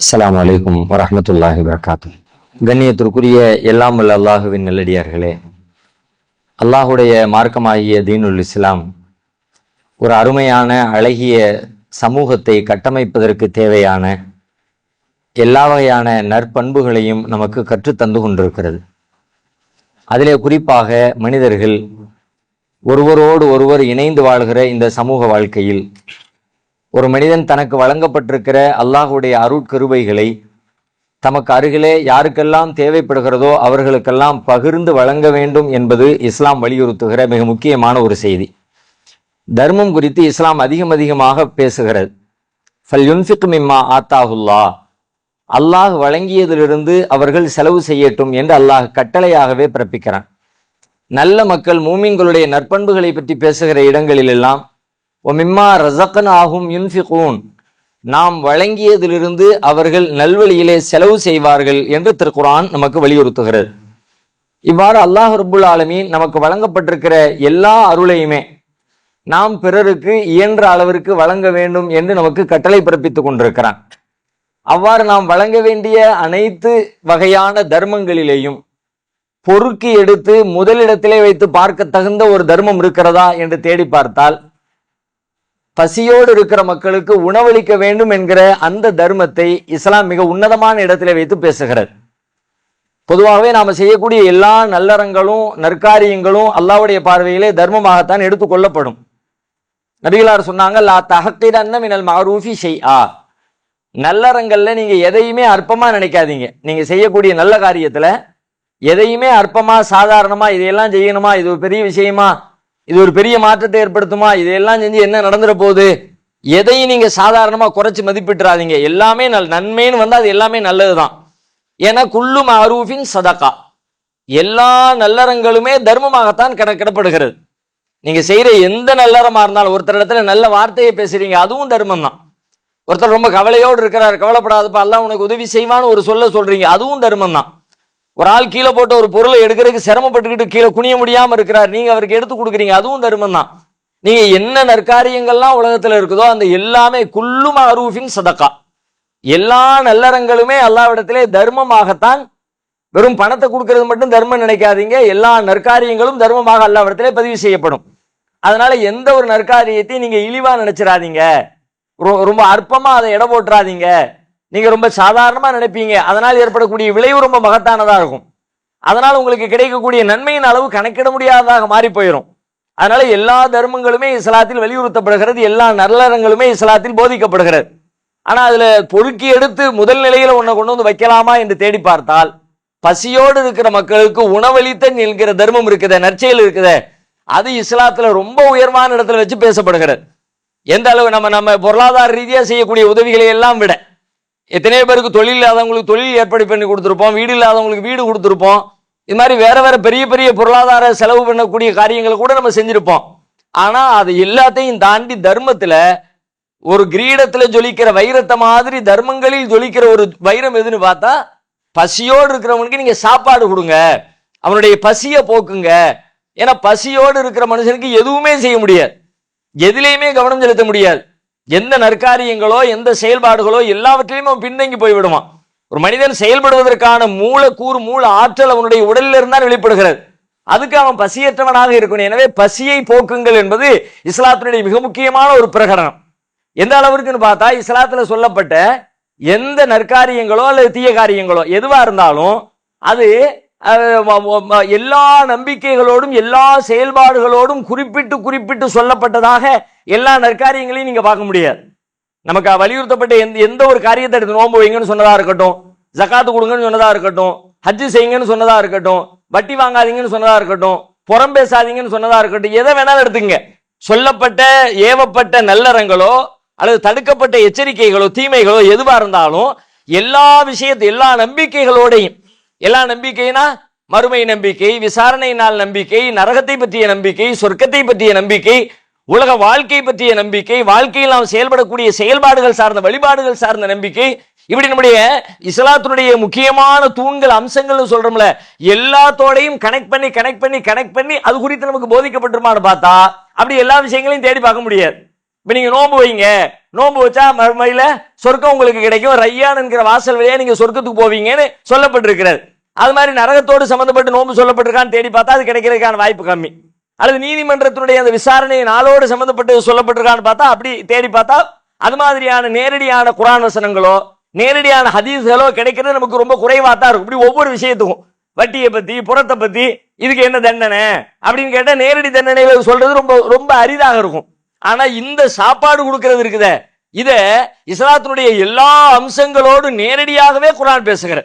அஸ்லாம் அலைக்கும் வரமத்துல்லாஹி வரகாத்து கண்ணியத்திற்குரிய எல்லாம் வல்ல அல்லாஹுவின் நல்லடியார்களே அல்லாஹுடைய மார்க்கமாகிய தீனுல் இஸ்லாம் ஒரு அருமையான அழகிய சமூகத்தை கட்டமைப்பதற்கு தேவையான எல்லா வகையான நற்பண்புகளையும் நமக்கு கற்றுத் தந்து கொண்டிருக்கிறது. அதிலே குறிப்பாக மனிதர்கள் ஒருவரோடு ஒருவர் இணைந்து வாழ்கிற இந்த சமூக வாழ்க்கையில் ஒரு மனிதன் தனக்கு வழங்கப்பட்டிருக்கிற அல்லாஹுடைய அருட்கருவைகளை தமக்கு அருகிலே யாருக்கெல்லாம் தேவைப்படுகிறதோ அவர்களுக்கெல்லாம் பகிர்ந்து வழங்க வேண்டும் என்பது இஸ்லாம் வலியுறுத்துகிற மிக முக்கியமான ஒரு செய்தி. தர்மம் குறித்து இஸ்லாம் அதிகம் அதிகமாக பேசுகிறது. ஃபல் யுன்ஃபிக் மிம்மா ஆத்தாஹுல்லா. அல்லாஹ் வழங்கியதிலிருந்து அவர்கள் செலவு செய்யட்டும் என்று அல்லாஹ் கட்டளையாகவே பிறப்பிக்கிறான். நல்ல மக்கள் மூமின்களுடைய நற்பண்புகளை பற்றி பேசுகிற இடங்களிலெல்லாம் ஒமிம்மா ரசக்கன் ஆகும் யுன்ஃபிகூன் நாம் வழங்கியதிலிருந்து அவர்கள் நல்வழியிலே செலவு செய்வார்கள் என்று திருக்குரான் நமக்கு வலியுறுத்துகிறது. இவ்வாறு அல்லாஹ் ரபுல் ஆலமீன் நமக்கு வழங்கப்பட்டிருக்கிற எல்லா அருளையுமே நாம் பிறருக்கு இயன்ற அளவிற்கு வழங்க வேண்டும் என்று நமக்கு கட்டளை பிறப்பித்துக் கொண்டிருக்கிறான். அவ்வாறு நாம் வழங்க வேண்டிய அனைத்து வகையான தர்மங்களிலேயும் பொறுக்கி எடுத்து முதலிடத்திலே வைத்து பார்க்க தகுந்த ஒரு தர்மம் இருக்கிறதா என்று தேடி பார்த்தால் பசியோடு இருக்கிற மக்களுக்கு உணவளிக்க வேண்டும் என்கிற அந்த தர்மத்தை இஸ்லாம் மிக உன்னதமான இடத்திலே வைத்து பேசுகிறது பொதுவாகவே நாம் செய்யக்கூடிய எல்லா நல்லறங்களும் நற்காரியங்களும் அல்லாவுடைய பார்வையிலே தர்மமாகத்தான் எடுத்துக்கொள்ளப்படும் நபிகளார் சொன்னாங்க லா தஹக்கிரன்ன மினல் மஅரூஃபி ஆ நல்லறங்கள்ல நீங்க எதையுமே அற்பமா நினைக்காதீங்க. நீங்க செய்யக்கூடிய நல்ல காரியத்துல எதையுமே அற்பமா சாதாரணமா இதையெல்லாம் செய்யணுமா? இது ஒரு பெரிய விஷயமா? இது ஒரு பெரிய மாற்றத்தை ஏற்படுத்துமா? இதையெல்லாம் செஞ்சு என்ன நடந்துட போகுது? எதையும் நீங்க சாதாரணமா குறைச்சு மதிப்பிட்டுறாதீங்க. எல்லாமே நல் நன்மைன்னு வந்து அது எல்லாமே நல்லதுதான். ஏன்னா குல்லு மஅரூஃபின் சதக்கா எல்லா நல்லறங்களுமே தர்மமாகத்தான் கணக்கிடப்படுகிறது நீங்க செய்யற எந்த நல்லறமா இருந்தாலும் ஒருத்தர் இடத்துல நல்ல வார்த்தையை பேசுறீங்க அதுவும் தர்மம் தான் ஒருத்தர் ரொம்ப கவலையோடு இருக்கிறார் கவலைப்படாதப்பா எல்லாம் உனக்கு உதவி செய்வான்னு ஒரு சொல்ல சொல்றீங்க அதுவும் தர்மம் தான் ஒரு ஆள் கீழே போட்டு ஒரு பொருளை எடுக்கிறதுக்கு சிரமப்பட்டுக்கிட்டு கீழே குனிய முடியாமல் இருக்கிறார். நீங்கள் அவருக்கு எடுத்து கொடுக்குறீங்க. அதுவும் தர்மம் தான். நீங்கள் என்ன நற்காரியங்கள்லாம் உலகத்தில் இருக்குதோ அந்த எல்லாமே குல்லும் அரூஃபின் சதக்கா. எல்லா நல்லறங்களுமே அல்லாவிடத்திலே தர்மமாகத்தான் வெறும் பணத்தை கொடுக்கறது மட்டும் தர்மம் நினைக்காதீங்க. எல்லா நற்காரியங்களும் தர்மமாக அல்லாவிடத்திலே பதிவு செய்யப்படும். அதனால எந்த ஒரு நற்காரியத்தையும் நீங்கள் இழிவாக நினைச்சிடாதீங்க ரொ- ரொம்ப அற்பமாக அதை எடை போட்டுறாதீங்க. நீங்க ரொம்ப சாதாரணமாக நினைப்பீங்க. அதனால் ஏற்படக்கூடிய விளைவு ரொம்ப மகத்தானதாக இருக்கும். அதனால் உங்களுக்கு கிடைக்கக்கூடிய நன்மையின் அளவு கணக்கிட முடியாததாக மாறி போயிடும் அதனால எல்லா தர்மங்களுமே இஸ்லாத்தில் வலியுறுத்தப்படுகிறது. எல்லா நல்லறங்களுமே இஸ்லாத்தில் போதிக்கப்படுகிறது. ஆனால் அதில் பொறுக்கி எடுத்து முதல் நிலையில் ஒன்றை கொண்டு வந்து வைக்கலாமா என்று தேடி பார்த்தால் பசியோடு இருக்கிற மக்களுக்கு உணவளித்த என்கிற தர்மம் இருக்குது நற்செயல் இருக்குதே. அது இஸ்லாத்தில் ரொம்ப உயர்வான இடத்துல வச்சு பேசப்படுகிறது. எந்த அளவு நம்ம நம்ம பொருளாதார ரீதியாக செய்யக்கூடிய உதவிகளை எல்லாம் விட. எத்தனையோ பேருக்கு தொழில் இல்லாதவங்களுக்கு தொழில் ஏற்பாடு பண்ணி கொடுத்துருப்போம் வீடு இல்லாதவங்களுக்கு வீடு கொடுத்துருப்போம். இது மாதிரி வேற வேற பெரிய பெரிய பொருளாதார செலவு பண்ணக்கூடிய காரியங்களை கூட நம்ம செஞ்சிருப்போம். ஆனா அது எல்லாத்தையும் தாண்டி தர்மத்துல ஒரு கிரீடத்துல ஜொலிக்கிற வைரத்தை மாதிரி தர்மங்களில் ஜொலிக்கிற ஒரு வைரம் எதுன்னு பார்த்தா பசியோடு இருக்கிறவனுக்கு நீங்க சாப்பாடு கொடுங்க. அவனுடைய பசியை போக்குங்க. ஏன்னா பசியோடு இருக்கிற மனுஷனுக்கு எதுவுமே செய்ய முடியாது. எதுலேயுமே கவனம் செலுத்த முடியாது. எந்த நற்காரியங்களோ எந்த செயல்பாடுகளோ எல்லாவற்றிலையும் அவன் பின்தங்கி போய் விடுவான் ஒரு மனிதன் செயல்படுவதற்கான மூலக்கூறு மூல ஆற்றல் அவனுடைய உடலில் இருந்தால் வெளிப்படுகிறது. அதுக்கு அவன் பசியற்றவனாக இருக்கணும். எனவே பசியை போக்குங்கள் என்பது இஸ்லாத்தினுடைய மிக முக்கியமான ஒரு பிரகடனம். எந்த அளவிற்குன்னு பார்த்தா இஸ்லாத்தில் சொல்லப்பட்ட எந்த நற்காரியங்களோ அல்லது தீய காரியங்களோ எதுவாக இருந்தாலும் அது எல்லா நம்பிக்கைகளோடும் எல்லா செயல்பாடுகளோடும் குறிப்பிட்டு குறிப்பிட்டு சொல்லப்பட்டதாக எல்லா நற்காரியங்களையும் நீங்க பார்க்க முடியாது. நமக்கு வலியுறுத்தப்பட்ட எந்த எந்த ஒரு காரியத்தை எடுத்து நோம்பு வைங்கன்னு சொன்னதா இருக்கட்டும் ஜக்காத்து கொடுங்கன்னு சொன்னதா இருக்கட்டும் ஹஜ்ஜு செய்யுங்கன்னு சொன்னதா இருக்கட்டும் வட்டி வாங்காதீங்கன்னு சொன்னதா இருக்கட்டும் புறம் பேசாதீங்கன்னு சொன்னதா இருக்கட்டும் எதை வேணாலும் எடுத்துங்க சொல்லப்பட்ட ஏவப்பட்ட நல்லறங்களோ அல்லது தடுக்கப்பட்ட எச்சரிக்கைகளோ தீமைகளோ எதுவா இருந்தாலும் எல்லா விஷயத்து எல்லா நம்பிக்கைகளோடையும் எல்லா நம்பிக்கைனா மறுமை நம்பிக்கை விசாரணை நாள் நம்பிக்கை நரகத்தை பற்றிய நம்பிக்கை சொர்க்கத்தை பற்றிய நம்பிக்கை உலக வாழ்க்கை பற்றிய நம்பிக்கை வாழ்க்கையில் நாம் செயல்படக்கூடிய செயல்பாடுகள் சார்ந்த வழிபாடுகள் சார்ந்த நம்பிக்கை. இப்படி நம்முடைய இஸ்லாத்தினுடைய முக்கியமான தூண்கள் அம்சங்கள்னு சொல்றோம்ல எல்லாத்தோடையும் கனெக்ட் பண்ணி கனெக்ட் பண்ணி கனெக்ட் பண்ணி அது குறித்து நமக்கு போதிக்கப்பட்டிருமான்னு பார்த்தா அப்படி எல்லா விஷயங்களையும் தேடி பார்க்க முடியாது. இப்ப நீங்க நோன்பு வைங்க. நோன்பு வச்சா மறுமையில சொர்க்கம் உங்களுக்கு கிடைக்கும். ரையான் என்கிற வாசல் வழியா நீங்க சொர்க்கத்துக்கு போவீங்கன்னு சொல்லப்பட்டிருக்கிறது. அது மாதிரி நரகத்தோடு சம்பந்தப்பட்டு நோன்பு சொல்லப்பட்டிருக்கான்னு தேடி பார்த்தா அது கிடைக்கிறதுக்கான வாய்ப்பு கம்மி. அல்லது நீதிமன்றத்தினுடைய அந்த விசாரணை நாளோடு சம்பந்தப்பட்டு சொல்லப்பட்டிருக்கான்னு பார்த்தா அப்படி தேடி பார்த்தா அது மாதிரியான நேரடியான குரான் வசனங்களோ நேரடியான ஹதீஸ்களோ கிடைக்கிறது நமக்கு ரொம்ப குறைவாக தான் இருக்கும். இப்படி ஒவ்வொரு விஷயத்துக்கும். வட்டியை பத்தி புறத்தை பத்தி இதுக்கு என்ன தண்டனை? அப்படின்னு கேட்டால் நேரடி தண்டனை சொல்றது ரொம்ப ரொம்ப அரிதாக இருக்கும். ஆனா இந்த சாப்பாடு கொடுக்கறது இருக்குதே. இத இஸ்லாத்தினுடைய எல்லா அம்சங்களோடு நேரடியாகவே குரான் பேசுகிற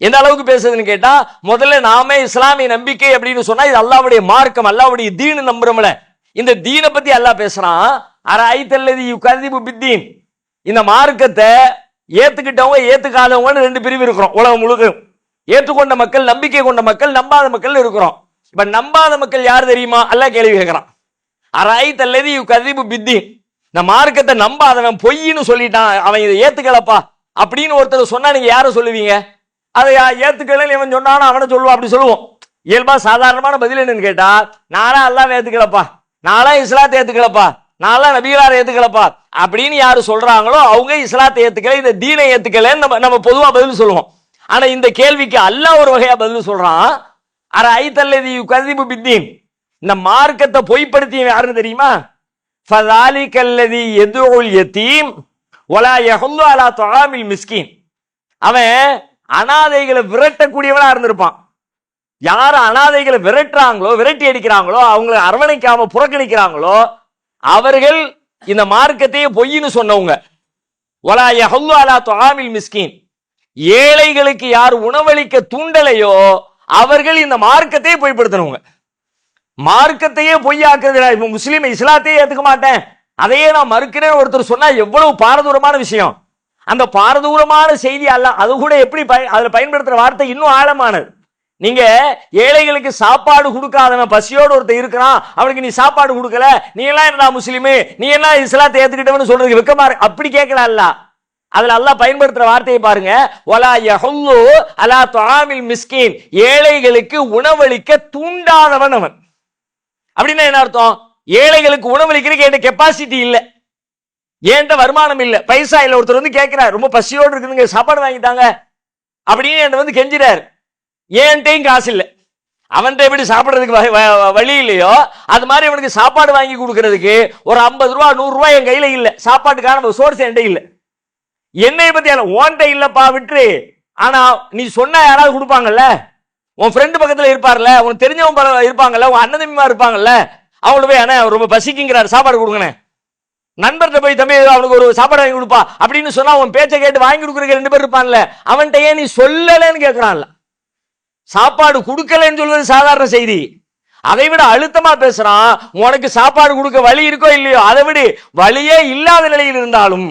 எந்த அளவுக்கு பேசுதுன்னு கேட்டா முதல்ல நாமே இஸ்லாமிய நம்பிக்கை அப்படின்னு சொன்னா இது அல்லாவுடைய மார்க்கம் அல்லாவுடைய தீனு நம்புறோம்ல. இந்த தீனை பத்தி அல்லாஹ் பேசுறான் அர ஐத்தல்லதி கதிபு பித்தீன். இந்த மார்க்கத்தை ஏத்துக்கிட்டவங்க ஏத்துக்காதவங்கன்னு ரெண்டு பிரிவு இருக்கிறோம் உலகம் முழுக்க ஏற்றுக்கொண்ட மக்கள் நம்பிக்கை கொண்ட மக்கள் நம்பாத மக்கள் இருக்கிறோம். இப்ப நம்பாத மக்கள் யார் தெரியுமா? அல்ல கேள்வி கேட்கிறான். அரை இவ் கதிபு பித்தி. இந்த மார்க்கத்தை நம்பாதவன் பொய்ன்னு சொல்லிட்டான். அவன் இதை ஏத்துக்கலப்பா. அப்படின்னு ஒருத்தர் சொன்னா நீங்க யாரை சொல்லுவீங்க? அதை ஏத்துக்கலன்னு இவன் சொன்னானோ அவனை சொல்லுவான் அப்படி சொல்லுவோம். இயல்பா சாதாரணமான பதில் என்னன்னு கேட்டா நானா எல்லாம் ஏத்துக்கலப்பா. நானா இஸ்லாத்தை ஏத்துக்கலப்பா. நானா நபிகளார் ஏத்துக்கலப்பா. அப்படின்னு யாரு சொல்றாங்களோ அவங்க இஸ்லாத்தை ஏத்துக்கல இந்த தீனை ஏத்துக்கலன்னு நம்ம நம்ம பொதுவா பதில் சொல்லுவோம். ஆனா இந்த கேள்விக்கு அல்ல ஒரு வகையா பதில் சொல்றான். அர ஐத்தல்லதி கதிபு பித்தீன் இந்த மார்க்கத்தை பொய்ப்படுத்தியவன் யாருன்னு தெரியுமா? ஃபதாலிகல்லதி எதுல் எத்தீம் ஒலா யஹுல்லு அலா தொழாமில் மிஸ்கின் அவன் அனாதைகளை விரட்டக்கூடியவனா இருந்திருப்பான். யார் அனாதைகளை விரட்டுறாங்களோ விரட்டி அடிக்கிறாங்களோ அவங்களை அரவணைக்காம புறக்கணிக்கிறாங்களோ அவர்கள் இந்த மார்க்கத்தையே பொய்ன்னு சொன்னவங்க. ஒலா யஹுல்லு அலா தொழாமில் மிஸ்கின் ஏழைகளுக்கு யார் உணவளிக்க தூண்டலையோ அவர்கள் இந்த மார்க்கத்தையே பொய்ப்படுத்தினவங்க. மார்க்கத்தையே பொய்யாக்குறது முஸ்லீம் இஸ்லாத்தையே ஏற்றுக்க மாட்டேன். அதையே நான் மறுக்கிறேன் ஒருத்தர் சொன்னால் எவ்வளவு பாரதூரமான விஷயம். அந்த பாரதூரமான செய்தி அல்ல அது கூட எப்படி பயன் அதில் பயன்படுத்துகிற வார்த்தை இன்னும் ஆழமானது. நீங்க ஏழைகளுக்கு சாப்பாடு கொடுக்காதவன் பசியோடு ஒருத்தர் இருக்கிறான் அவனுக்கு நீ சாப்பாடு கொடுக்கல நீ எல்லாம் என்னடா முஸ்லீமு? நீ என்ன இஸ்லாத்தை ஏத்துக்கிட்டவன்னு சொல்றதுக்கு வெக்கமா அப்படி கேட்கல அல்ல. அதுல அல்லா பயன்படுத்துற வார்த்தையை பாருங்க. ஒலா யஹல்லு அலா தொழாமில் மிஸ்கின். ஏழைகளுக்கு உணவளிக்க தூண்டாதவன் அவன். அப்படின்னா என்ன அர்த்தம்? ஏழைகளுக்கு உணவளிக்கிறதுக்கு என்கிட்ட கெப்பாசிட்டி இல்லை. என்கிட்ட வருமானம் இல்லை. பைசா இல்லை. ஒருத்தர் வந்து கேட்கிறார். ரொம்ப பசியோடு இருக்குதுங்க. சாப்பாடு வாங்கிட்டாங்க. அப்படின்னு என்கிட்ட வந்து கெஞ்சிறார். ஏன்ட்டையும் காசு இல்லை. அவன்கிட்ட எப்படி சாப்பிட்றதுக்கு வ- வ- வழி இல்லையோ அது மாதிரி அவனுக்கு சாப்பாடு வாங்கி கொடுக்கறதுக்கு ஒரு ஐம்பது ரூபா நூறுரூவா என் கையில் இல்லை. சாப்பாட்டுக்கான சோர்ஸ் என்கிட்ட இல்லை. என்னை பற்றி அல்ல ஓன்ட்ட இல்லைப்பா விட்டுரு. ஆனால் நீ சொன்ன யாராவது கொடுப்பாங்கல்ல? உன் ஃப்ரெண்டு பக்கத்தில் இருப்பார்ல உனக்கு தெரிஞ்சவன் பல இருப்பாங்கல்ல உன் அண்ணன் தம்பிமா இருப்பாங்கல்ல அவங்கள போய் அண்ணா ரொம்ப பசிக்குங்கிறார் சாப்பாடு கொடுங்கண்ணே. நண்பர்கிட்ட போய் தம்பி அவனுக்கு ஒரு சாப்பாடு வாங்கி கொடுப்பா அப்படின்னு சொன்னா அவன் பேச்சை கேட்டு வாங்கி கொடுக்குறக்கு ரெண்டு பேர் இருப்பான்ல அவன்கிட்ட ஏன் நீ சொல்லலைன்னு கேட்கறான்ல சாப்பாடு கொடுக்கலன்னு சொல்வது சாதாரண செய்தி. அதை விட அழுத்தமா பேசுறான் உனக்கு சாப்பாடு கொடுக்க வழி இருக்கோ இல்லையோ அதை விட. வழியே இல்லாத நிலையில் இருந்தாலும்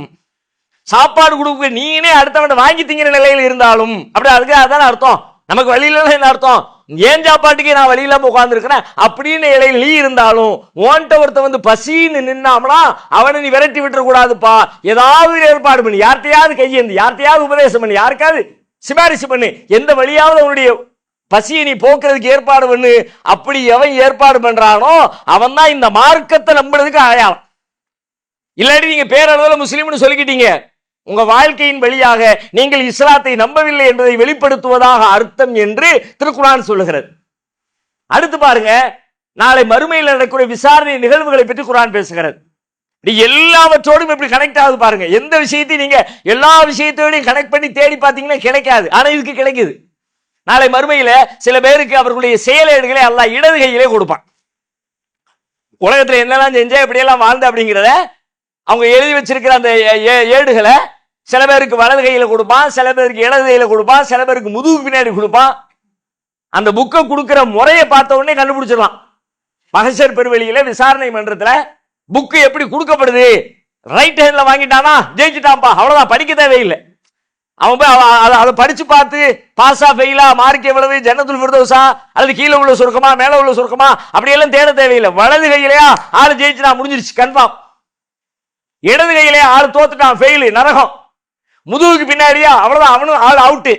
சாப்பாடு கொடுக்க நீனே அடுத்தவன் வாங்கி திங்கிற நிலையில் இருந்தாலும் அப்படி அதுக்கு அதான அர்த்தம். நமக்கு வழி இல்லைன்னா என்ன அர்த்தம்? ஏன் சாப்பாட்டுக்கே நான் வழி இல்லாம உட்காந்துருக்கிறேன் அப்படின்னு இடையில நீ இருந்தாலும் ஓன்ட்ட ஒருத்த வந்து பசின்னு நின்னாமனா அவனை நீ விரட்டி விட்டுற கூடாதுப்பா ஏதாவது ஏற்பாடு பண்ணி. யார்கிட்டையாவது கையேந்து யார்கிட்டயாவது உபதேசம் பண்ணி. யாருக்காவது சிபாரிசு பண்ணு. எந்த வழியாவது அவனுடைய பசியை நீ போக்குறதுக்கு ஏற்பாடு பண்ணு. அப்படி எவன் ஏற்பாடு பண்றானோ அவன் தான் இந்த மார்க்கத்தை நம்புறதுக்கு அடையாளம் இல்லாட்டி நீங்க பேரளவில் முஸ்லீம்னு சொல்லிக்கிட்டீங்க. உங்க வாழ்க்கையின் வழியாக நீங்கள் இஸ்லாத்தை நம்பவில்லை என்பதை வெளிப்படுத்துவதாக அர்த்தம் என்று திருக்குறான் சொல்லுகிறது. அடுத்து பாருங்க நாளை மறுமையில் நடக்கக்கூடிய விசாரணை நிகழ்வுகளை பற்றி குரான் பேசுகிறது. நீ எல்லாவற்றோடும் எப்படி கனெக்ட் ஆகுது பாருங்க. எந்த விஷயத்தையும் நீங்க எல்லா விஷயத்தோடையும் கனெக்ட் பண்ணி தேடி பார்த்தீங்கன்னா கிடைக்காது. ஆனா இதுக்கு கிடைக்குது. நாளை மறுமையில சில பேருக்கு அவர்களுடைய செயலேடுகளை எல்லாம் இடது கையிலே கொடுப்பான். உலகத்துல என்னெல்லாம் செஞ்ச எப்படியெல்லாம் வாழ்ந்த அப்படிங்கிறத அவங்க எழுதி வச்சிருக்கிற அந்த ஏ- ஏடுகளை சில பேருக்கு வலது கையில் கொடுப்பான் சில பேருக்கு இடது கையில் கொடுப்பான் சில பேருக்கு முதுகு பின்னாடி கொடுப்பான். அந்த புக்கை கொடுக்குற முறையை பார்த்த உடனே கண்டுபிடிச்சிடலாம் மகசர் பெருவெளியில விசாரணை மன்றத்தில் புக்கு எப்படி கொடுக்கப்படுது? ரைட் ஹேண்ட்ல வாங்கிட்டானா? ஜெயிச்சுட்டான்ப்பா. அவ்வளோதான் படிக்க தேவையில்லை. அவன் போய் அவ- அதை படிச்சு பார்த்து பாஸா ஃபெயிலா மார்க் எவ்வளவு ஜன்னத்துல் ஃபிர்தௌஸா அல்லது கீழே உள்ள சுருக்கமா மேலே உள்ள சுருக்கமா அப்படியெல்லாம் தேட தேவையில்லை. வலது கையிலையா ஆளு ஜெயிச்சுட்டான் முடிஞ்சிருச்சு கன்ஃபார்ம் இடது கையிலே ஆள் தோத்துட்டான் ஃபெயிலு நரகம். முதுகுக்கு பின்னாடியா அவ்வளவுதான் அவனும் ஆள் அவுட்டு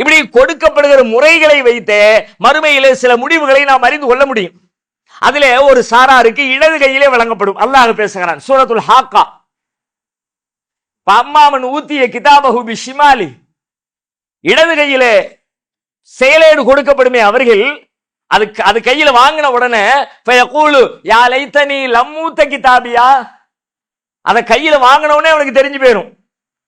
இப்படி கொடுக்கப்படுகிற முறைகளை வைத்து மறுமையிலே சில முடிவுகளை நாம் அறிந்து கொள்ள முடியும். அதுல ஒரு சாராருக்கு இடது கையிலே வழங்கப்படும். அல்லாஹ் பேசுகிறான் சூரத்துல் ஹாக்கா. அம்மாவன் ஊத்திய கிதாபகுபி ஷிமாலி இடது கையிலே செயலேடு கொடுக்கப்படுமே அவர்கள் அதுக்கு அது கையில வாங்கின உடனே ஃபயகூலு யா லைத்தனி லம்மூத்த கிதாபியா? அதை கையில் வாங்கினவனே அவனுக்கு தெரிஞ்சு போயிடும்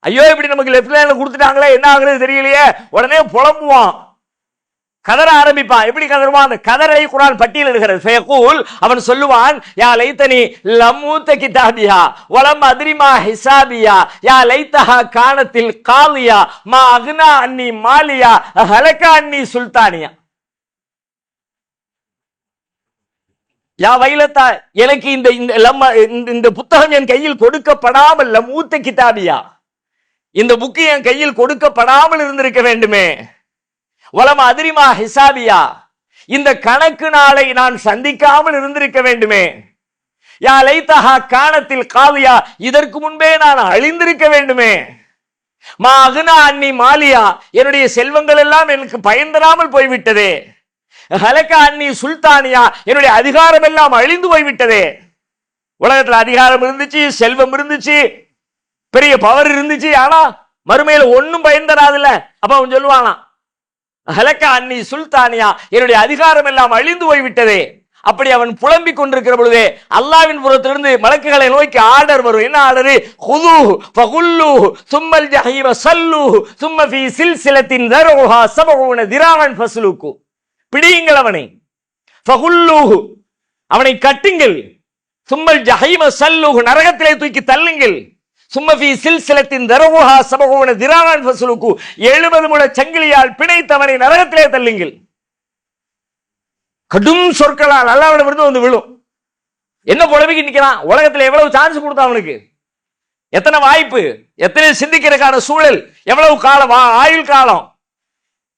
ஐயோ இப்படி நமக்கு லெஃப்ட் லைனில் கொடுத்துட்டாங்களே என்ன ஆகுறது தெரியலையே. உடனே புலம்புவான். கதற ஆரம்பிப்பான். எப்படி கதறுவான்? அந்த கதரை குரான் பட்டியலிடுகிறது ஃபேகூல் அவன் சொல்லுவான் யா லைத்தனி லம்மூத்த கிதாபியா வலம் அதிரிமா ஹிசாபியா யா லைத்தஹா கானத்தில் காலியா மா அக்னா அன்னி மாலியா ஹலக்கா அன்னி சுல்தானியா. யா வைலத்தா எனக்கு இந்த இந்த லம்ம இந்த- இந்த புத்தகம் என் கையில் கொடுக்கப்படாமல் மூத்த கிதாபியா? இந்த புக்கு என் கையில் கொடுக்கப்படாமல் இருந்திருக்க வேண்டுமே? வலம் அதிரிமா ஹிசாபியா? இந்த கணக்கு நாளை நான் சந்திக்காமல் இருந்திருக்க வேண்டுமே? யா லைத்தஹா காணத்தில் காவியா? இதற்கு முன்பே நான் அழிந்திருக்க வேண்டுமே? மா அகுனா அன்னி மாலியா? என்னுடைய செல்வங்கள் எல்லாம் எனக்கு பயன் தராமல் போய்விட்டதே. ஹலக்கா அன்னி சுல்தானியா? என்னுடைய அதிகாரம் எல்லாம் அழிந்து போய்விட்டதே. உலகத்தில் அதிகாரம் இருந்துச்சு செல்வம் இருந்துச்சு பெரிய பவர் இருந்துச்சு ஆனா மறுமையில ஒன்னும் பயன் தராதுல்ல அப்ப அவன் சொல்லுவானா ஹலக்கா அன்னி சுல்தானியா? என்னுடைய அதிகாரம் எல்லாம் அழிந்து போய்விட்டதே. அப்படி அவன் புலம்பிக் கொண்டிருக்கிற பொழுதே அல்லாவின் புறத்திலிருந்து மலக்குகளை நோக்கி ஆர்டர் வரும். என்ன ஆர்டரு? ஹுது ஃபகுல்லு சும்மல் ஜஹீம சல்லு சும்ம ஃபீ சில்சிலத்தின் தரோஹா சபகுன திராவன் ஃபஸ்லுக்கு. பிடியுங்கள் அவனை. ஃபகுல்லூஹு அவனை கட்டுங்கள். சும்மல் ஜஹைம சல்லுஹு நரகத்திலே தூக்கி தள்ளுங்கள். சும்மபி சில்சிலத்தின் தரவுஹா சபகுன திராவான் ஃபசுலுக்கு எழுபது முழ சங்கிலியால் பிணைத்தவனை நரகத்திலே தள்ளுங்கள். கடும் சொற்களால் அல்லாவிடம் இருந்து வந்து விழும். என்ன புலவிக்கு நிற்கிறான் உலகத்தில் எவ்வளவு சான்ஸ் கொடுத்தா அவனுக்கு? எத்தனை வாய்ப்பு? எத்தனை சிந்திக்கிறதுக்கான சூழல்? எவ்வளவு காலம் ஆயுள் காலம்?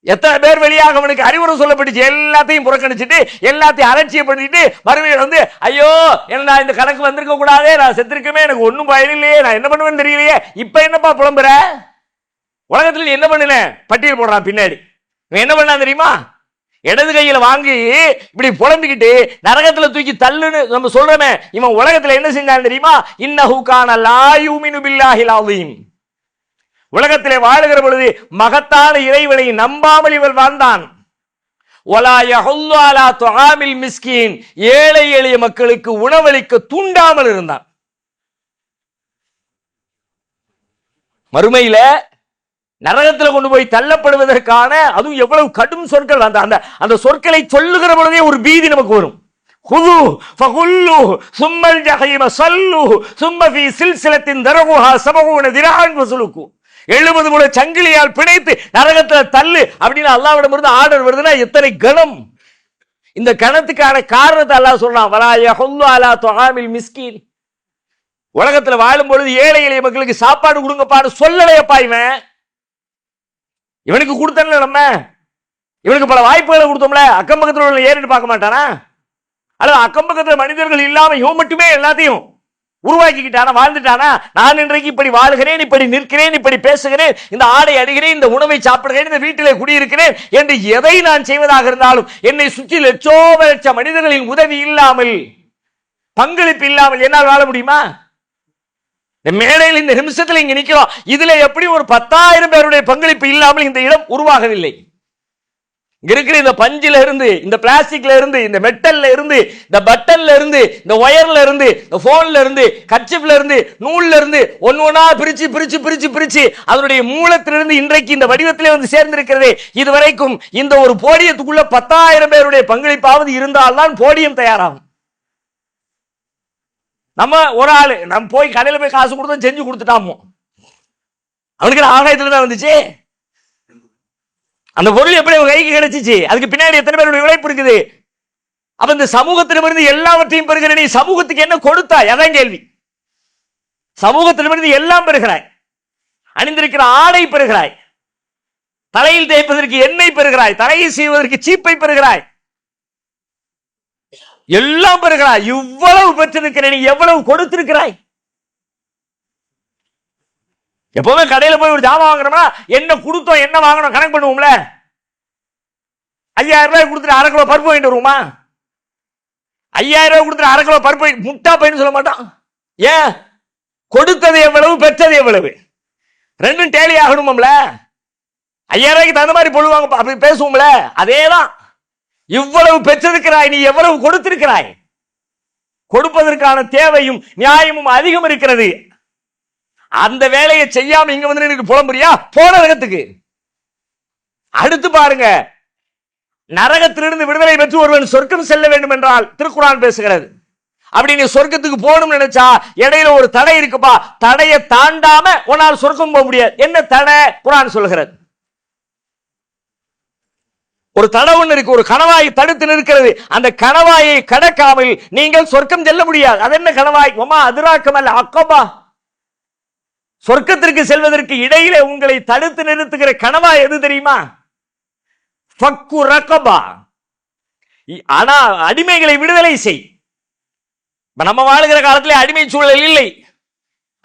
எத்தனை பேர் வெளியாக அவனுக்கு அறிவுரை சொல்லப்பட்டுச்சு? எல்லாத்தையும் புறக்கணிச்சுட்டு எல்லாத்தையும் அலட்சியப்படுத்திட்டு மறுபடியும் வந்து ஐயோ என்ன இந்த கணக்கு வந்திருக்க கூடாதே நான் செத்திருக்கமே எனக்கு ஒன்றும் பயன் இல்லையே நான் என்ன பண்ணுவேன்னு தெரியலையே இப்போ என்னப்பா புலம்புற? உலகத்தில் நீ என்ன பண்ணுன? பட்டியல் போடுறான் பின்னாடி. இவன் என்ன பண்ணான் தெரியுமா? இடது கையில் வாங்கி இப்படி புலம்பிக்கிட்டு நரகத்தில் தூக்கி தள்ளுன்னு நம்ம சொல்றோமே இவன் உலகத்தில் என்ன செஞ்சான் தெரியுமா? இன்னஹு லாயுமினு லா பில்லாஹில் அஸீம் உலகத்திலே வாழுகிற பொழுது மகத்தான இறைவனை நம்பாமல் இவர் வாழ்ந்தான். மிஸ்கின். ஏழை எளிய மக்களுக்கு உணவளிக்க தூண்டாமல் இருந்தான். மறுமையில நரகத்தில் கொண்டு போய் தள்ளப்படுவதற்கான அதுவும் எவ்வளவு கடும் சொற்கள் அந்த அந்த அந்த சொற்களை சொல்லுகிற பொழுதே ஒரு பீதி நமக்கு வரும். ஹுது ஃபகுல்லு சும்மல் ஜஹீம சல்லு சும்ம ஃபீ சில்சிலத்தின் தரகுஹா சபகுன திரான் வசுலுக்கு எழுபது முறை சங்கிலியால் பிணைத்து நரகத்தில் தள்ளு அப்படின்னு அல்லாவிடம் இருந்து ஆர்டர் வருதுன்னா எத்தனை கணம்? இந்த கணத்துக்கான காரணத்தை அல்லாஹ் சொல்றான். வலா யஹுல்லு அலா துஆமில் மிஸ்கின். உலகத்தில் வாழும் பொழுது ஏழை எளிய மக்களுக்கு சாப்பாடு கொடுங்கப்பான்னு சொல்லலையப்பா இவன். இவனுக்கு கொடுத்தன நம்ம. இவனுக்கு பல வாய்ப்புகளை கொடுத்தோம்ல. அக்கம் பக்கத்தில் உள்ள ஏறிட்டு பார்க்க மாட்டானா? அல்லது அக்கம் பக்கத்தில் மனிதர்கள் இல்லாமல் இவன் மட்டுமே எல்லாத்தையும் உருவாக்கிக்கிட்டானா வாழ்ந்துட்டானா? நான் இன்றைக்கு இப்படி வாழ்கிறேன் இப்படி நிற்கிறேன் இப்படி பேசுகிறேன் இந்த ஆடை அடிகிறேன் இந்த உணவை சாப்பிடுகிறேன் இந்த வீட்டிலே குடியிருக்கிறேன் என்று எதை நான் செய்வதாக இருந்தாலும் என்னை சுற்றி லட்சோ லட்ச மனிதர்களின் உதவி இல்லாமல் பங்களிப்பு இல்லாமல் என்னால் வாழ முடியுமா? இந்த மேடையில் இந்த நிமிஷத்தில் இங்க நிற்கிறோம். இதுல எப்படி ஒரு பத்தாயிரம் பேருடைய பங்களிப்பு இல்லாமல் இந்த இடம் உருவாகவில்லை? இங்க இருக்கிற இந்த பஞ்சில இருந்து இந்த பிளாஸ்டிக்ல இருந்து இந்த மெட்டல்ல இருந்து இந்த பட்டன்ல இருந்து இந்த ஒயர்ல இருந்து இந்த போன்ல இருந்து கச்சிப்ல இருந்து நூல்ல இருந்து ஒன்னு ஒன்னா பிரிச்சு பிரிச்சு பிரிச்சு பிரிச்சு அதனுடைய மூலத்திலிருந்து இன்றைக்கு இந்த வடிவத்திலே வந்து சேர்ந்திருக்கிறது. இதுவரைக்கும் இந்த ஒரு போடியத்துக்குள்ள பத்தாயிரம் பேருடைய பங்களிப்பாவது இருந்தால்தான் போடியம் தயாராகும். நம்ம ஒரு ஆளு நம்ம போய் கடையில போய் காசு கொடுத்தோம் செஞ்சு கொடுத்துட்டாமோ? அவனுக்கு ஆகாயத்துல தான் வந்துச்சு. அந்த பொருள் எப்படி அவங்க கைக்கு கிடைச்சிச்சு? அதுக்கு பின்னாடி எத்தனை பேருடைய உழைப்பு இருக்குது? அப்ப இந்த சமூகத்திடமிருந்து எல்லாவற்றையும் பெறுகிற நீ சமூகத்துக்கு என்ன கொடுத்தாய்? அதான் கேள்வி. சமூகத்திடமிருந்து எல்லாம் பெறுகிறாய். அணிந்திருக்கிற ஆடை பெறுகிறாய். தலையில் தேய்ப்பதற்கு எண்ணெய் பெறுகிறாய். தலையை செய்வதற்கு சீப்பை பெறுகிறாய். எல்லாம் பெறுகிறாய். இவ்வளவு பெற்றிருக்கிற நீ எவ்வளவு கொடுத்திருக்கிறாய்? எப்போவுமே கடையில் போய் ஒரு ஜாமான் வாங்குறோம்னா என்ன கொடுத்தோம் என்ன வாங்கணும் கணக்கு பண்ணுவோம்ல? ஐயாயிரம் ரூபாய் கொடுத்துட்டு அரை கிலோ பருப்பு வாங்கிட்டு வருவோமா? ஐயாயிரம் ரூபாய் கொடுத்துட்டு அரை கிலோ பருப்பு முட்டா பையன் சொல்ல மாட்டான். ஏன்? கொடுத்தது எவ்வளவு பெற்றது எவ்வளவு? ரெண்டும் டேலி ஆகணும்ல ஐயாயிரம் ரூபாய்க்கு தகுந்த மாதிரி பொழுவாங்க அப்படி பேசுவோம்ல? அதேதான். இவ்வளவு பெற்றிருக்கிறாய் நீ எவ்வளவு கொடுத்திருக்கிறாய்? கொடுப்பதற்கான தேவையும் நியாயமும் அதிகம் இருக்கிறது. அந்த வேலையை செய்யாம இங்க வந்து எனக்கு புலம்புறியா? போன நரகத்துக்கு அடுத்து பாருங்க. நரகத்திலிருந்து விடுதலை பெற்று ஒருவன் சொர்க்கம் செல்ல வேண்டும் என்றால் திருக்குறான் பேசுகிறது. அப்படி நீ சொர்க்கத்துக்கு போகணும்னு நினைச்சா இடையில ஒரு தடை இருக்குப்பா. தடையை தாண்டாம உன்னால் சொர்க்கம் போக முடியாது. என்ன தடை? குரான் சொல்கிறது ஒரு தடை ஒன்னு இருக்கு. ஒரு கணவாய் தடுத்து நிற்கிறது. அந்த கணவாயை கடக்காமல் நீங்கள் சொர்க்கம் செல்ல முடியாது. அது என்ன கணவாய்? ஒமா அதிராக்கம் அல்ல அக்கோபா. சொர்க்கத்திற்கு செல்வதற்கு இடையிலே உங்களை தடுத்து நிறுத்துகிற கனவா எது தெரியுமா? ஃபக்கு இ- ஆனா அடிமைகளை விடுதலை செய். நம்ம வாழுகிற காலத்திலே அடிமை சூழல் இல்லை.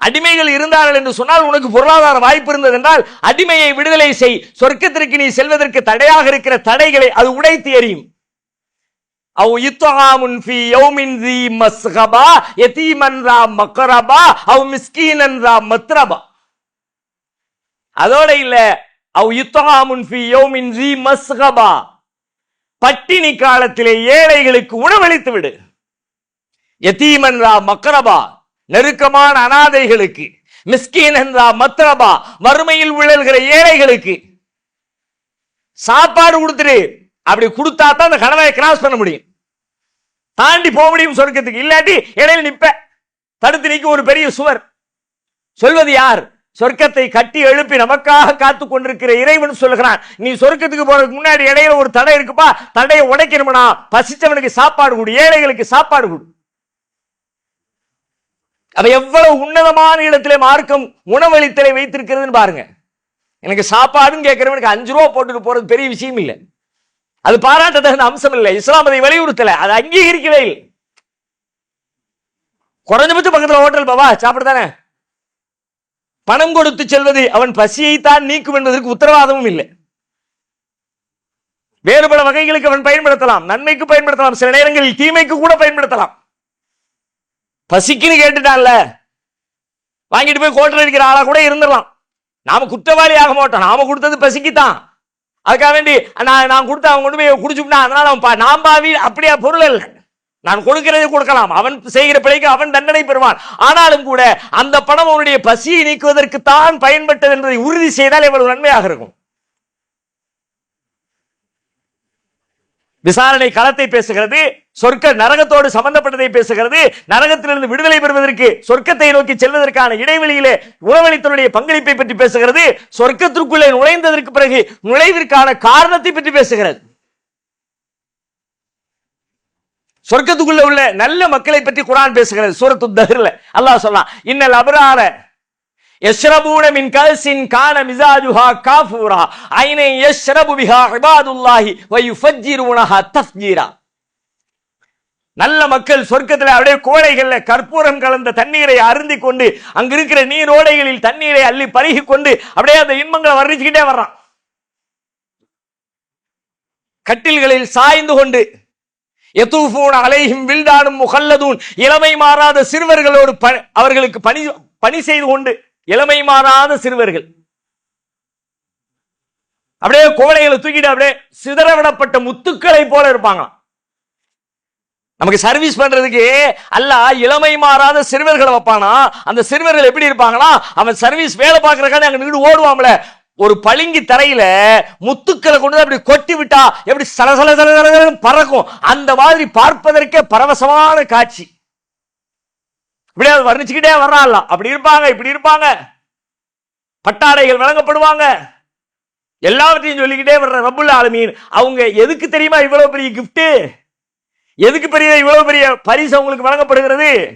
அடிமைகள் இருந்தார்கள் என்று சொன்னால் உனக்கு பொருளாதார வாய்ப்பு இருந்தது என்றால் அடிமையை விடுதலை செய். சொர்க்கத்திற்கு நீ செல்வதற்கு தடையாக இருக்கிற தடைகளை அது உடைத்து எறியும். அவ் இத்ஆமுன் ஃபீ யௌமின் ذي மஸ்கபா யதீமன் ரா மக்ரபா அவ் மிஸ்கீனன் ரா மத்ரபா அதோட இல்ல அவ் இத்ஆமுன் ஃபீ யௌமின் ذي மஸ்கபா பட்டினி காலத்திலே ஏழைகளுக்கு உணவளித்து விடு யதீமன் ரா மக்ரபா நெருக்கமான அனாதைகளுக்கு மிஸ்கீன் என்றா மத்ரபா வறுமையில் உழல்கிற ஏழைகளுக்கு சாப்பாடு கொடுத்துரு அப்படி கொடுத்தா தான் அந்த கனவை கிராஸ் பண்ண முடியும் தாண்டி போக முடியும் சொர்க்கத்துக்கு. இல்லாட்டி இடையில நிற்ப தடுத்து நிற்க ஒரு பெரிய சுவர். சொல்வது யார்? சொர்க்கத்தை கட்டி எழுப்பி நமக்காக காத்து கொண்டிருக்கிற இறைவன் சொல்லுகிறான். நீ சொர்க்கத்துக்கு போறதுக்கு முன்னாடி இடையில ஒரு தடை இருக்குப்பா. தடையை உடைக்கணும்னா பசிச்சவனுக்கு சாப்பாடு கொடு ஏழைகளுக்கு சாப்பாடு கொடு. அவ எவ்வளவு உன்னதமான இடத்திலே மார்க்கம் உணவளித்தலை வைத்திருக்கிறதுன்னு பாருங்க. எனக்கு சாப்பாடுன்னு கேட்கிறவனுக்கு அஞ்சு ரூபா போட்டுட்டு போறது பெரிய விஷயம் இல்லை. அது பாராட்ட தகுந்த அம்சம் இல்லை இஸ்லாம் அதை வலியுறுத்தல. அதை அங்கீகரிக்கவே இல்லை. குறைஞ்சபட்சம் பக்கத்தில் ஹோட்டல் பாவா சாப்பிடுதானே பணம் கொடுத்து செல்வது அவன் பசியைத்தான் நீக்கும் என்பதற்கு உத்தரவாதமும் இல்லை. வேறு பல வகைகளுக்கு அவன் பயன்படுத்தலாம். நன்மைக்கு பயன்படுத்தலாம். சில நேரங்களில் தீமைக்கு கூட பயன்படுத்தலாம். பசிக்குன்னு கேட்டுட்டான்ல. வாங்கிட்டு போய் கோட்டல் அடிக்கிற ஆளா கூட இருந்துடலாம். நாம குற்றவாளி ஆக மாட்டோம். நாம கொடுத்தது பசிக்குத்தான். அதுக்காக வேண்டி நான் நான் கொடுத்து அவன் கொண்டு போய் குடிச்சுட்டான் அதனால அவன் பா- நான் பாவி அப்படியா பொருள் இல்லை நான் கொடுக்கிறது கொடுக்கலாம். அவன் செய்கிற பிழைக்கு அவன் தண்டனை பெறுவான். ஆனாலும் கூட அந்த பணம் அவனுடைய பசியை நீக்குவதற்கு தான் பயன்பட்டது என்பதை உறுதி செய்தால் எவ்வளவு நன்மையாக இருக்கும். விசாரணை களத்தை பேசுகிறது. சொர்க்க நரகத்தோடு சம்பந்தப்பட்டதை பேசுகிறது. நரகத்திலிருந்து விடுதலை பெறுவதற்கு சொர்க்கத்தை நோக்கி செல்வதற்கான இடைவெளியிலே உறவழித்தனுடைய பங்களிப்பை பற்றி பேசுகிறது. சொர்க்கத்திற்குள்ளே நுழைந்ததற்கு பிறகு நுழைவிற்கான காரணத்தை பற்றி பேசுகிறது. சொர்க்கத்துக்குள்ள உள்ள நல்ல மக்களை பற்றி குரான் பேசுகிறது. சூரத்து தஹ்ர்ல. அல்லாஹ் சொல்லலாம் இன்னல் அபரார யஷ்ரபூன மின் கல்சின் கான மிசாஜுஹா காஃபூரா. ஐனை யஷ்ரபு பிஹா இபாதுல்லாஹி வ யுஃபஜ்ஜிருனஹா தஃஜீரா நல்ல மக்கள் சொர்க்கத்துல அப்படியே கோடைகளில் கற்பூரம் கலந்த தண்ணீரை அருந்தி கொண்டு அங்க இருக்கிற நீரோடைகளில் தண்ணீரை அள்ளி பருகி கொண்டு அப்படியே அந்த இன்பங்களை வர்ணிச்சுக்கிட்டே வர்றான். கட்டில்களில் சாய்ந்து கொண்டு எத்தூஃபூன் அலையும் வில்டானும் முகல்லதூன் இளமை மாறாத சிறுவர்களோடு அவர்களுக்கு பணி பணி செய்து கொண்டு இளமை மாறாத சிறுவர்கள். அப்படியே கோடைகளை தூக்கிட்டு அப்படியே சிதறவிடப்பட்ட முத்துக்களை போல இருப்பாங்க நமக்கு சர்வீஸ் பண்றதுக்கு அல்ல இளமை மாறாத சிறுவர்களை வைப்பானா? அந்த சிறுவர்கள் எப்படி இருப்பாங்கன்னா அவன் சர்வீஸ் வேலை பார்க்கறக்கான அங்க நின்று ஓடுவாங்கள ஒரு பளிங்கு தரையில முத்துக்களை கொண்டு வந்து அப்படி கொட்டி விட்டா எப்படி சலசல சலசலன்னு பறக்கும். அந்த மாதிரி பார்ப்பதற்கே பரவசமான காட்சி. இப்படியே அதை வர்ணிச்சுக்கிட்டே வர்றான்ல அப்படி இருப்பாங்க இப்படி இருப்பாங்க. பட்டாடைகள் வழங்கப்படுவாங்க. எல்லாவற்றையும் சொல்லிக்கிட்டே வர்ற ரப்புல் ஆலமீன். அவங்க எதுக்கு தெரியுமா இவ்வளவு பெரிய கிஃப்ட்டு எதுக்கு பெரிய இவ்வளவு பெரிய பரிசு உங்களுக்கு வழங்கப்படுகிறது?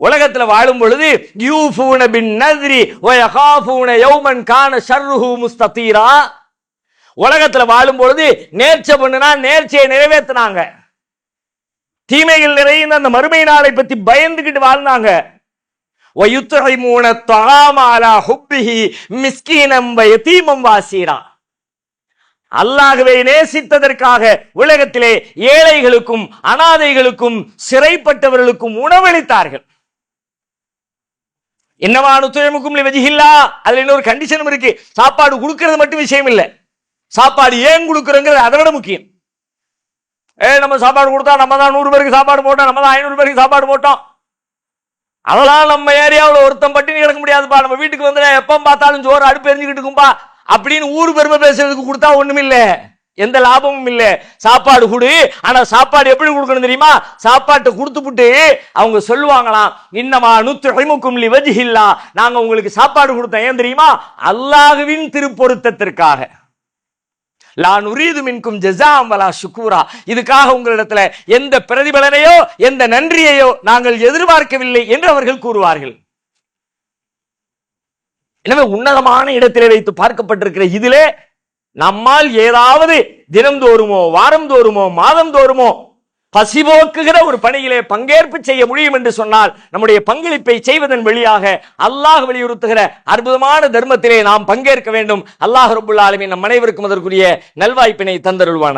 உலகத்துல வாழும் பொழுது யூஃபூன பின் நதிரி ஒயகாஃபூன யௌமன் கான ஷர்ருஹு முஸ்தீரா உலகத்துல வாழும் பொழுது நேர்ச்சை பண்ணுனா நேர்ச்சையை நிறைவேற்றினாங்க தீமைகள் நிறைந்த அந்த மறுமை நாளை பத்தி பயந்துகிட்டு வாழ்ந்தாங்க. ஒயுத்துறை மூண தொகாமாலா ஹுப்பிஹி மிஸ்கீனம் தீமம் வாசீரா. அல்லாகவே நேசித்ததற்காக உலகத்திலே ஏழைகளுக்கும் அனாதைகளுக்கும் சிறைப்பட்டவர்களுக்கும் உணவளித்தார்கள். என்னவான துயமுக்கும் வெஜிகில்லா அதுல இன்னொரு கண்டிஷனும் இருக்கு. சாப்பாடு கொடுக்கறது மட்டும் விஷயம் இல்லை சாப்பாடு ஏன் கொடுக்குறோங்கிறது அதை விட முக்கியம். ஏ நம்ம சாப்பாடு கொடுத்தா நம்ம தான் நூறு பேருக்கு சாப்பாடு போட்டோம் நம்ம தான் ஐநூறு பேருக்கு சாப்பாடு போட்டோம். அதெல்லாம் நம்ம ஏரியாவில் ஒருத்தன் பட்டினி கிடக்க முடியாதுப்பா. நம்ம வீட்டுக்கு வந்து எப்போ பார்த்தாலும் சோறு அடுப்பு எரிஞ்சுக்கிட்டு இருக்கும்பா. அப்படின்னு ஊர் பெருமை பேசுறதுக்கு கொடுத்தா ஒண்ணும் இல்லை. எந்த லாபமும் இல்லை. சாப்பாடு கொடு. ஆனா சாப்பாடு எப்படி கொடுக்கணும் தெரியுமா? சாப்பாட்டை கொடுத்துப்புட்டு அவங்க சொல்லுவாங்களாம் இன்னமா நுத்துமுக்கும் வஜிஹில்லா. நாங்க உங்களுக்கு சாப்பாடு கொடுத்தோம். ஏன் தெரியுமா? அல்லாஹுவின் திருப்பொருத்தத்திற்காக. லான் நுரீது மின்கும் ஜெசாம் வலா சுக்கூரா இதுக்காக உங்களிடத்துல எந்த பிரதிபலனையோ எந்த நன்றியையோ நாங்கள் எதிர்பார்க்கவில்லை என்று அவர்கள் கூறுவார்கள். எனவே உன்னதமான இடத்திலே வைத்து பார்க்கப்பட்டிருக்கிற இதிலே நம்மால் ஏதாவது தினம்தோறுமோ வாரந்தோறுமோ மாதந்தோறுமோ பசிபோக்குகிற ஒரு பணியிலே பங்கேற்பு செய்ய முடியும் என்று சொன்னால் நம்முடைய பங்களிப்பை செய்வதன் வழியாக அல்லாஹ் வலியுறுத்துகிற அற்புதமான தர்மத்திலே நாம் பங்கேற்க வேண்டும். அல்லாஹ் ரபுல்லாலுமே நம் அனைவருக்கும் அதற்குரிய நல்வாய்ப்பினை தந்தருள்வான